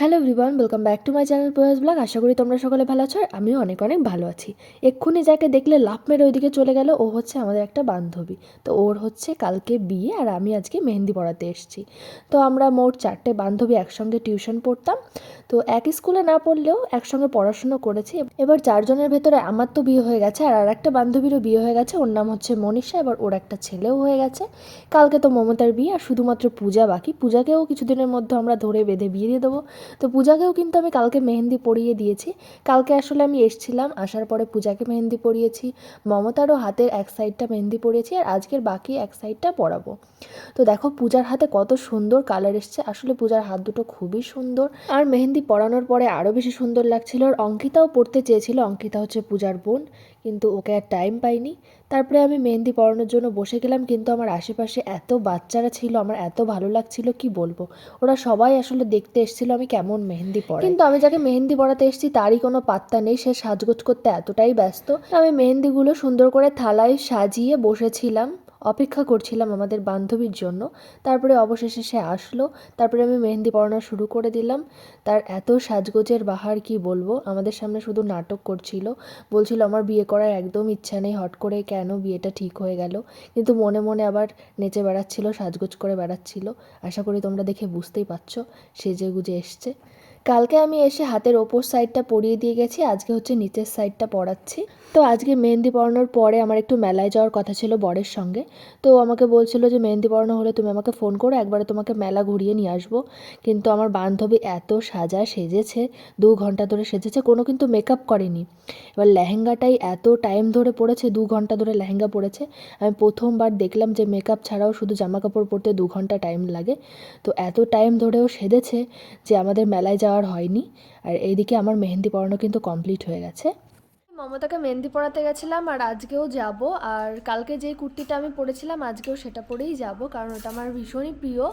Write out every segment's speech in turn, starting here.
Hello everyone welcome back to my channel Prayas blog আশা করি তোমরা সকলে ভালো আছো আর আমিও অনেক অনেক ভালো আছি। এক্ষুনি যাকে দেখলে লাভ মেরে ওইদিকে চলে গেল, ও হচ্ছে আমাদের একটা বান্ধবী। তো ওর হচ্ছে কালকে বিয়ে আর আমি আজকে মেহেন্দি পড়াতে এসেছি। তো আমরা মোট চারটে বান্ধবী একসঙ্গে টিউশন পড়তাম। তো এক স্কুলে না পড়লেও একসঙ্গে পড়াশুনো করেছি। এবার চারজনের ভেতরে আমার তো বিয়ে হয়ে গেছে আর আরেকটা বান্ধবীরও বিয়ে হয়ে গেছে। ওর নাম হচ্ছে মনীষা, এবার ওর একটা ছেলেও হয়ে গেছে। কালকে তো মমতার বিয়ে আর শুধুমাত্র পূজা বাকি। পূজাকেও কিছুদিনের মধ্যে আমরা ধরে বেঁধে বিয়ে দিয়ে দেবো। তো পূজাকেও কিন্তু আমি কালকে মেহেন্দি পরিয়ে দিয়েছি। কালকে আসলে আমি এসছিলাম, আসার পরে পূজাকে মেহেন্দি পরিয়েছি, মমতারও হাতের এক সাইডটা মেহেন্দি পরিয়েছি আর আজকের বাকি এক সাইডটা পরাবো। তো দেখো পূজার হাতে কত সুন্দর কালার এসছে, আসলে পূজার হাত দুটো খুবই সুন্দর। আর মেহেন্দি পরানোর পরে আরও বেশি সুন্দর লাগছিল আর অঙ্কিতাও পড়তে চেয়েছিল, অঙ্কিতা হচ্ছে পূজার বোন। কিন্তু ওকে আর টাইম পাইনি। তারপরে আমি মেহেন্দি পড়ানোর জন্য বসে গেলাম, কিন্তু আমার আশেপাশে এত বাচ্চারা ছিল, আমার এত ভালো লাগছিল, কি বলব? ওরা সবাই আসলে দেখতে এসেছিল আমি কেমন মেহেন্দি পড়া কিন্তু আমি যাকে মেহেন্দি পড়াতে এসেছি, তারই কোনো পাত্তা নেই, সে সাজগোজ করতে এতটাই ব্যস্ত। আমি মেহেন্দিগুলো সুন্দর করে থালায় সাজিয়ে বসেছিলাম। অপেক্ষা করছিলাম আমাদের বান্ধবীর জন্য। তারপরে অবশেষে সে আসলো। তারপরে আমি মেহেন্দি পড়ানো শুরু করে দিলাম। তার এত সাজগোজের বাহার কি বলব? আমাদের সামনে শুধু নাটক করছিল। বলছিল, আমার বিয়ে করার একদম ইচ্ছা নেই। হট করে কেন বিয়েটা ঠিক হয়ে গেল? কিন্তু মনে মনে আবার নেচে বেড়াচ্ছিল, সাজগোজ করে বেড়াচ্ছিল। আশা করি তোমরা দেখে বুঝতেই পারছ সেজে গুজে এসছে। কালকে আমি এসে হাতের ওপর সাইডটা পরিয়ে দিয়ে গেছি, আজকে হচ্ছে নিচের সাইডটা পরাচ্ছি। তো আজকে মেহেন্দি পরানোর পরে আমার একটু মেলায় যাওয়ার কথা ছিল বরের সঙ্গে। তো আমাকে বলছিল যে, মেহেন্দি পরানো হলে তুমি আমাকে ফোন করো, একবারে তোমাকে মেলা ঘুরিয়ে নিয়ে আসব। কিন্তু আমার বান্ধবী এত সাজা সেজেছে, দু ঘণ্টা ধরে সেজেছে, কোনো কিন্তু মেকআপ করেনি। এবার লেহেঙ্গাটাই এত টাইম ধরে পড়েছে, দু ঘণ্টা ধরে লেহেঙ্গা পড়েছে, আমি প্রথমবার দেখলাম যে মেকআপ ছাড়াও শুধু জামা কাপড় পরতে দু ঘণ্টা টাইম লাগে। তো এত টাইম ধরেও সেজেছে যে আমাদের মেলায় যাওয়ার হয়নি। আর এইদিকে আমার মেহেন্দি পরানো কিন্তু কমপ্লিট হয়ে গেছে। মমতাকে মেহেন্দি পড়াতে গেছিলাম আর আজকেও যাব। আর কালকে যে কুর্তিটা আমি পরেছিলাম, আজকেও সেটা পরেই যাব, কারণ ওটা আমার ভীষণই প্রিয়।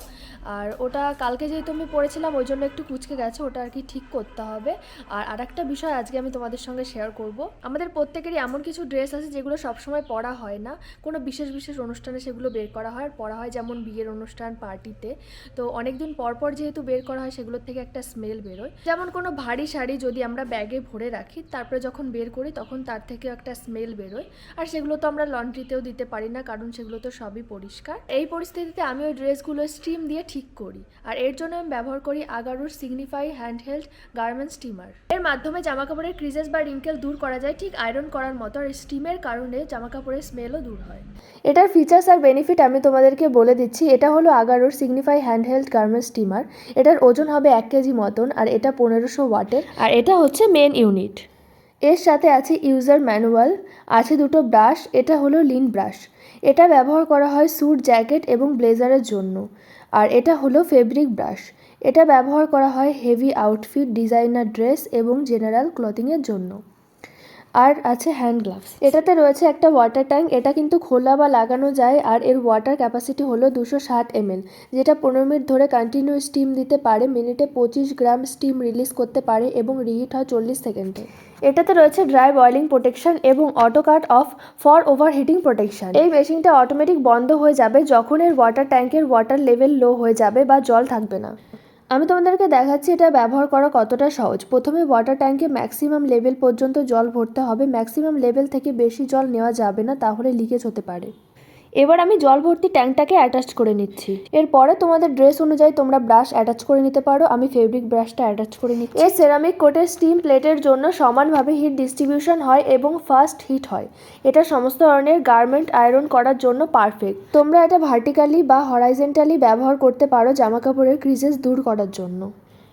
আর ওটা কালকে যেহেতু আমি পরেছিলাম, ওই জন্য একটু কুচকে গেছে, ওটা আর কি ঠিক করতে হবে। আর আরেকটা বিষয় আজকে আমি তোমাদের সঙ্গে শেয়ার করব। আমাদের প্রত্যেকেরই এমন কিছু ড্রেস আছে যেগুলো সবসময় পরা হয় না। কোনো বিশেষ বিশেষ অনুষ্ঠানে সেগুলো বের করা হয়। আর পরা হয় যেমন বিয়ের অনুষ্ঠান পার্টিতে তো অনেকদিন পর পর যেহেতু বের করা হয়, সেগুলোর থেকে একটা স্মেল বেরোয়। যেমন কোনো ভারী শাড়ি যদি আমরা ব্যাগে ভরে রাখি, তারপরে যখন বের করি তখন তার থেকে একটা স্মেল বেরোয়। আর সেগুলো তো আমরা লন্ড্রিতেও দিতে পারি না, কারণ সেগুলো তো সবই পরিষ্কার। এই পরিস্থিতিতে আমি ওই ড্রেসগুলো স্টিম দিয়ে ঠিক করি। আর এর জন্য আমি ব্যবহার করি আগারুর সিগনিফাই হ্যান্ডহেল্ড গার্মেন্ট স্টিমার এর মাধ্যমে জামা কাপড়ের ক্রিজেস বা রিঙ্কেল দূর করা যায়, ঠিক আয়রন করার মতো। আর স্টিমের কারণে জামা কাপড়ের স্মেলও দূর হয়। এটার ফিচার্স আর বেনিফিট আমি তোমাদেরকে বলে দিচ্ছি। এটা হলো আগারোর সিগনিফাই হ্যান্ডহেল্ড গার্মেন্ট স্টিমার এটার ওজন হবে এক কেজি মতন, আর এটা পনেরোশো ওয়াটের। আর এটা হচ্ছে মেন ইউনিট এর সাথে আছে ইউজার ম্যানুয়াল আছে দুটো ব্রাশ এটা হলো লিন ব্রাশ এটা ব্যবহার করা হয় স্যুট জ্যাকেট এবং ব্লেজারের জন্য। আর এটা হলো ফেব্রিক ব্রাশ এটা ব্যবহার করা হয় হেভি আউটফিট ডিজাইনার ড্রেস এবং জেনারেল ক্লথিংয়ের জন্য। আর আছে হ্যান্ড গ্লাভস এটাতে রয়েছে একটা ওয়াটার ট্যাঙ্ক এটা কিন্তু খোলা বা লাগানো যায় আর এর ওয়াটার ক্যাপাসিটি হলো দুশো ষাট এমএল যেটা পনেরো মিনিট ধরে কন্টিনিউ স্টিম দিতে পারে, মিনিটে পঁচিশ গ্রাম স্টিম রিলিজ করতে পারে এবং রিহিট হয় চল্লিশ সেকেন্ডে। এটাতে রয়েছে ড্রাই বয়েলিং প্রোটেকশন এবং auto cut off for over heating protection এই মেশিনটা অটোমেটিক বন্ধ হয়ে যাবে যখন এর ওয়াটার ট্যাঙ্কের ওয়াটার লেভেল লো হয়ে যাবে বা জল থাকবে না। আমি তোমাদেরকে দেখাচ্ছি এটা ব্যবহার করা কতটা সহজ। প্রথমে ওয়াটার ট্যাঙ্কে ম্যাক্সিমাম লেভেল পর্যন্ত জল ভরতে হবে। ম্যাক্সিমাম লেভেল থেকে বেশি জল নেওয়া যাবে না, তাহলে লিকেজ হতে পারে। এবার আমি জল ভর্তি ট্যাঙ্কটাকে অ্যাটাচ করে নিচ্ছি। এরপরে তোমাদের ড্রেস অনুযায়ী তোমরা ব্রাশ অ্যাটাচ করে নিতে পারো। আমি ফেব্রিক ব্রাশটা অ্যাটাচ করে নিচ্ছি। এই সেরামিক কোটের স্টিম প্লেটের জন্য সমানভাবে হিট ডিস্ট্রিবিউশন হয় এবং ফাস্ট হিট হয়। এটা সমস্ত ধরনের গার্মেন্ট আয়রন করার জন্য পারফেক্ট তোমরা এটা ভার্টিক্যালি বা হরাইজেন্টালি ব্যবহার করতে পারো জামা কাপড়ের ক্রিজেস দূর করার জন্য।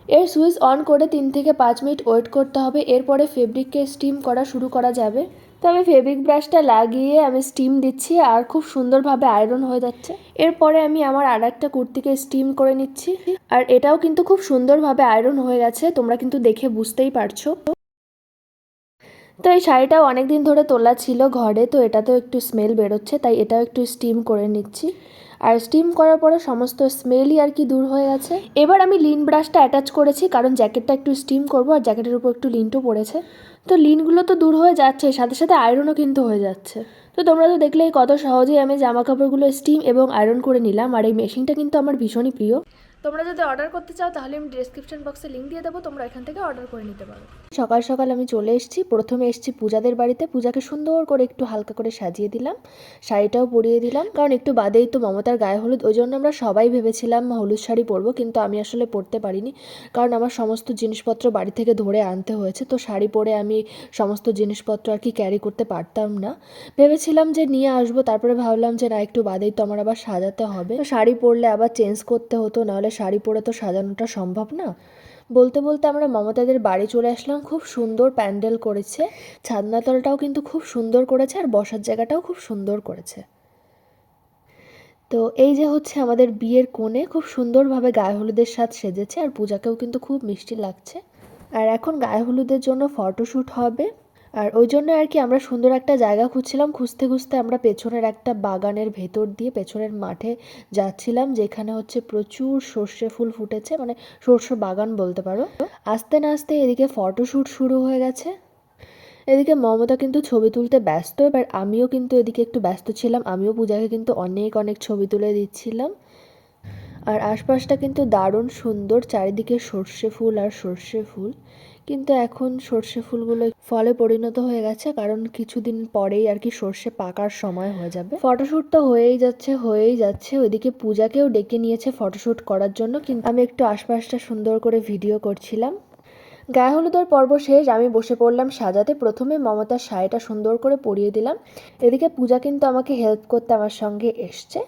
এর সুইচ অন করে তিন থেকে পাঁচ মিনিট ওয়েট করতে হবে, এরপরে ফেব্রিককে স্টিম করা শুরু করা যাবে। তো আমি ফেব্রিক ব্রাশটা লাগিয়ে আমি স্টিম দিচ্ছি আর খুব সুন্দরভাবে আয়রন হয়ে যাচ্ছে। এরপরে আমি আমার আর একটা কুর্তিকে স্টিম করে নিচ্ছি। আর এটাও কিন্তু খুব সুন্দরভাবে আয়রন হয়ে গেছে, তোমরা কিন্তু দেখে বুঝতেই পারছ। তো এই শাড়িটাও অনেক দিন ধরে তোলা ছিল ঘরে, তো এটাতেও একটু স্মেল বেরোচ্ছে, তাই এটাও একটু স্টিম করে নিচ্ছি। আর স্টিম করার পরে সমস্ত স্মেলই আর কি দূর হয়ে গেছে। এবার আমি লিন ব্রাশটা অ্যাটাচ করেছি, কারণ জ্যাকেটটা একটু স্টিম করব আর জ্যাকেটের উপর একটু লিনটও পড়েছে। তো লিনগুলো তো দূর হয়ে যাচ্ছে, সাথে সাথে আয়রনও কিন্তু হয়ে যাচ্ছে। তো তোমরা তো দেখলেই কত সহজেই আমি জামা কাপড়গুলো স্টিম এবং আয়রন করে নিলাম, আর এই মেশিনটা কিন্তু আমার ভীষণই প্রিয়। তোমরা যদি অর্ডার করতে চাও, তাহলে আমি ডিসক্রিপশন বক্সে লিঙ্ক দিয়ে দেবো, তোমরা এখান থেকে অর্ডার করে নিতে পারো। সকাল সকাল আমি চলে এসেছি, প্রথমে এসেছি পূজাদের বাড়িতে। পূজাকে সুন্দর করে একটু হালকা করে সাজিয়ে দিলাম, শাড়িটাও পরিয়ে দিলাম। কারণ একটু বাদেই তো মমতার গায়ে হলুদ, ওই জন্য আমরা সবাই ভেবেছিলাম হলুদ শাড়ি পরবো, কিন্তু আমি আসলে পরতে পারিনি। কারণ আমার সমস্ত জিনিসপত্র বাড়ি থেকে ধরে আনতে হয়েছে, তো শাড়ি পরে আমি সমস্ত জিনিসপত্র আর কি ক্যারি করতে পারতাম না। ভেবেছিলাম যে নিয়ে আসব, তারপরে ভাবলাম যে না, একটু বাদেই তো আমার আবার সাজাতে হবে। শাড়ি পরলে আবার চেঞ্জ করতে হতো, নাহলে শাড়ি পরে তো সাজানোটা সম্ভব না? বলতে বলতে আমরা মমতাদের বাড়ি চলে আসলাম, খুব সুন্দর প্যান্ডেল করেছে। ছাদনাতলটাও কিন্তু খুব সুন্দর করেছে আর বসার জায়গাটাও খুব সুন্দর করেছে। তো এই যে হচ্ছে আমাদের বিয়ের কোণে খুব সুন্দরভাবে গায়ে হলুদের সাথে সেজেছে আর পূজাকেও কিন্তু খুব মিষ্টি লাগছে। আর এখন গায়ে হলুদের জন্য ফটোশ্যুট হবে। আর ওই জন্য আর কি আমরা সুন্দর একটা জায়গা খুঁজছিলাম। খুঁজতে খুঁজতে আমরা পেছনের একটা বাগানের ভেতর দিয়ে পেছনের মাঠে যাচ্ছিলাম, যেখানে হচ্ছে প্রচুর সর্ষে ফুল ফুটেছে মানে সর্ষে বাগান বলতে পারো। আস্তে না আস্তে এদিকে ফটোশ্যুট শুরু হয়ে গেছে। এদিকে মমতা কিন্তু ছবি তুলতে ব্যস্ত, এবার আমিও কিন্তু এদিকে একটু ব্যস্ত ছিলাম। আমিও পূজাকে কিন্তু অনেক অনেক ছবি তুলে দিচ্ছিলাম। আর আশপাশটা কিন্তু দারুণ সুন্দর, চারিদিকে সর্ষে ফুল আর সর্ষে ফুল। কিন্তু এখন সর্ষে ফুলগুলো ফলে পরিণত হয়ে গেছে, কারণ কিছুদিন পরেই আর কি সর্ষে পাকার সময় হয়ে যাবে। ফটোশ্যুট তো হয়েই যাচ্ছে হয়েই যাচ্ছে। ওইদিকে পূজাকেও ডেকে নিয়েছে ফটোশ্যুট করার জন্য, কিন্তু আমি একটু আশপাশটা সুন্দর করে ভিডিও করছিলাম। গায়ে হলুদের পর্ব শেষ, আমি বসে পড়লাম সাজাতে। প্রথমে মমতার শাড়িটা সুন্দর করে পরিয়ে দিলাম। এদিকে পূজা কিন্তু আমাকে হেল্প করতে আমার সঙ্গে এসছে।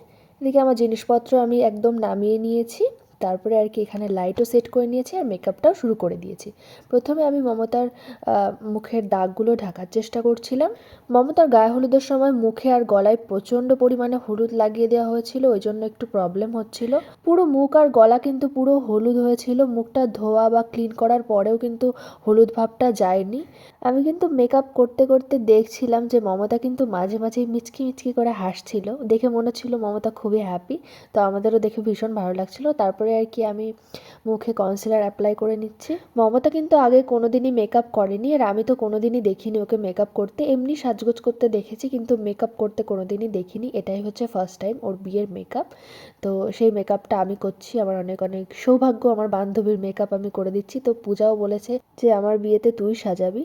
এদিকে আমার জিনিসপত্র আমি একদম নামিয়ে নিয়েছি। তারপরে আর কি এখানে লাইটও সেট করে নিয়েছি আর মেকআপটাও শুরু করে দিয়েছি। প্রথমে আমি মমতার মুখের দাগগুলো ঢাকার চেষ্টা করছিলাম। মমতার গায়ে হলুদের সময় মুখে আর গলায় প্রচণ্ড পরিমাণে হলুদ লাগিয়ে দেওয়া হয়েছিল, ওই জন্য একটু প্রবলেম হচ্ছিল। পুরো মুখ আর গলা কিন্তু পুরো হলুদ হয়েছিল, মুখটা ধোয়া বা ক্লিন করার পরেও কিন্তু হলুদ ভাবটা যায়নি। আমি কিন্তু মেকআপ করতে করতে দেখছিলাম যে মমতা কিন্তু মাঝে মাঝে মিচকি মিচকি করে হাসছিল। দেখে মনে হচ্ছিল মমতা খুবই হ্যাপি তো আমাদেরও দেখে ভীষণ ভালো লাগছিল। তারপরে আর কি আমি মুখে কনসিলার অ্যাপ্লাই করে নিচ্ছি। মমতা কিন্তু আগে কোনোদিনই মেকআপ করেনি আর আমি তো কোনোদিনই দেখিনি ওকে মেকআপ করতে। এমনি সাজগোজ করতে দেখেছি কিন্তু মেকআপ করতে কোনোদিনই দেখিনি। এটাই হচ্ছে ফার্স্ট টাইম ওর বিয়ের মেকআপ তো সেই মেকআপটা আমি করছি। আমার অনেক অনেক সৌভাগ্য। আমার বান্ধবীর মেকআপ আমি করে দিচ্ছি। তো পূজাও বলেছে যে, আমার বিয়েতে তুই সাজাবি।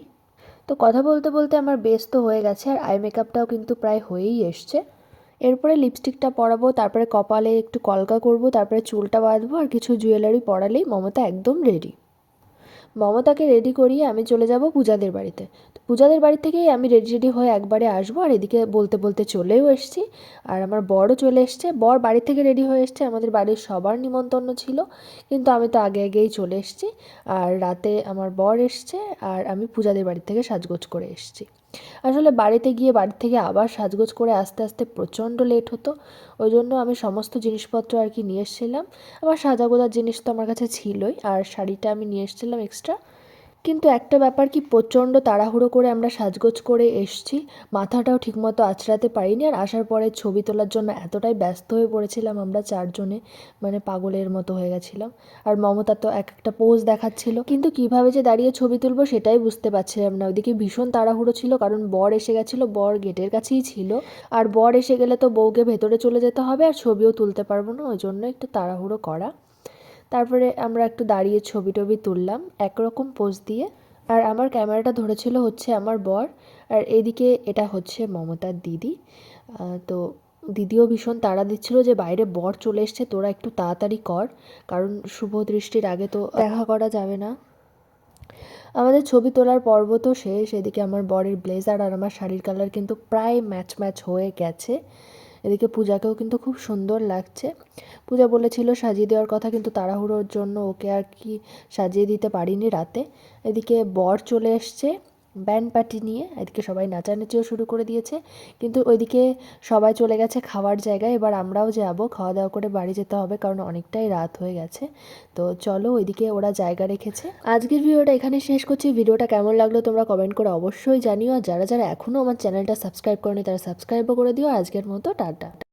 তো কথা বলতে বলতে আমার বেস তো হয়ে গেছে আর আই মেকআপটাও কিন্তু প্রায় হয়েই এসছে। এরপরে লিপস্টিকটা পরাবো, তারপরে কপালে একটু কলকা করব, তারপরে চুলটা বাঁধবো আর কিছু জুয়েলারি পরালেই মমতা একদম রেডি মমতাকে রেডি করিয়ে আমি চলে যাব পূজাদের বাড়িতে। পূজাদের বাড়ি থেকেই আমি রেডি রেডি হয়ে একবারে আসব আর এদিকে বলতে বলতে চলেও এসছি। আর আমার বরও চলে এসছে। বর বাড়ি থেকে রেডি হয়ে এসছে। আমাদের বাড়ির সবার নিমন্ত্রণ ছিল। কিন্তু আমি তো আগে, আগেই চলে এসছি। আর রাতে আমার বর এসছে। আর আমি পূজাদের বাড়ি থেকে সাজগোজ করে এসেছি। আসলে বাড়িতে গিয়ে বাড়ি থেকে আবার সাজগোজ করে আস্তে আস্তে প্রচণ্ড লেট হতো। ওই জন্য আমি সমস্ত জিনিসপত্র আর কি নিয়ে এসেছিলাম। আমার সাজাগোজার জিনিস তো আমার কাছে ছিলই। আর শাড়িটা আমি নিয়ে এসেছিলাম এক্সট্রা কিন্তু একটা ব্যাপার কি প্রচণ্ড তাড়াহুড়ো করে আমরা সাজগোজ করে এসছি। মাথাটাও ঠিকমতো আঁচড়াতে পারিনি আর আসার পরে ছবি তোলার জন্য এতটাই ব্যস্ত হয়ে পড়েছিলাম আমরা চারজনে মানে পাগলের মতো হয়ে গেছিলাম। আর মমতা তো এক একটা পোজ দেখাচ্ছিল। কিন্তু কীভাবে যে দাঁড়িয়ে ছবি তুলবো সেটাই বুঝতে পারছিলাম না। ওইদিকে ভীষণ তাড়াহুড়ো ছিল কারণ বর এসে গেছিল, বর গেটের কাছেই ছিল। আর বর এসে গেলে তো বউকে ভেতরে চলে যেতে হবে আর ছবিও তুলতে পারব না, ওই জন্য একটু তাড়াহুড়ো করা। তারপরে আমরা একটু দাঁড়িয়ে ছবি টবি তুললাম, একরকম পোজ দিয়ে। আর আমার ক্যামেরাটা ধরেছিল হচ্ছে আমার বর, আর এদিকে এটা হচ্ছে মমতার দিদি। তো দিদিও ভীষণ তাড়া দিচ্ছিল যে বাইরে বর চলে এসছে, তোরা একটু তাড়াতাড়ি কর, কারণ শুভ দৃষ্টির আগে তো দেখা করা যাবে না। আমাদের ছবি তোলার পর্ব তো শেষ, এদিকে আমার বরের ব্লেজার আর আমার শাড়ির কালার কিন্তু প্রায় ম্যাচ ম্যাচ হয়ে গেছে। এদিকে পূজাকেও কিন্তু খুব সুন্দর লাগছে। পূজা বলেছিল সাজিয়ে দেওয়ার কথা, কিন্তু তাড়াহুড়োর জন্য ওকে আর কি সাজিয়ে দিতে পারিনি রাতে। এদিকে বর চলে এসছে। ব্যান্ড পার্টি নিয়ে এদিকে সবাই নাচানাচিও শুরু করে দিয়েছে। কিন্তু ওইদিকে সবাই চলে গেছে খাওয়ার জায়গায়। এবার আমরাও যাব খাওয়া দাওয়া করে বাড়ি যেতে হবে কারণ অনেকটাই রাত হয়ে গেছে। তো চলো ওইদিকে ওরা জায়গা রেখেছে। আজকের ভিডিওটা এখানে শেষ করছি। ভিডিওটা কেমন লাগল তোমরা কমেন্ট করে অবশ্যই জানিও। আর যারা যারা এখনও আমার চ্যানেলটা সাবস্ক্রাইব করনি, তারা সাবস্ক্রাইবও করে দিও। আজকের মতো, টাটা।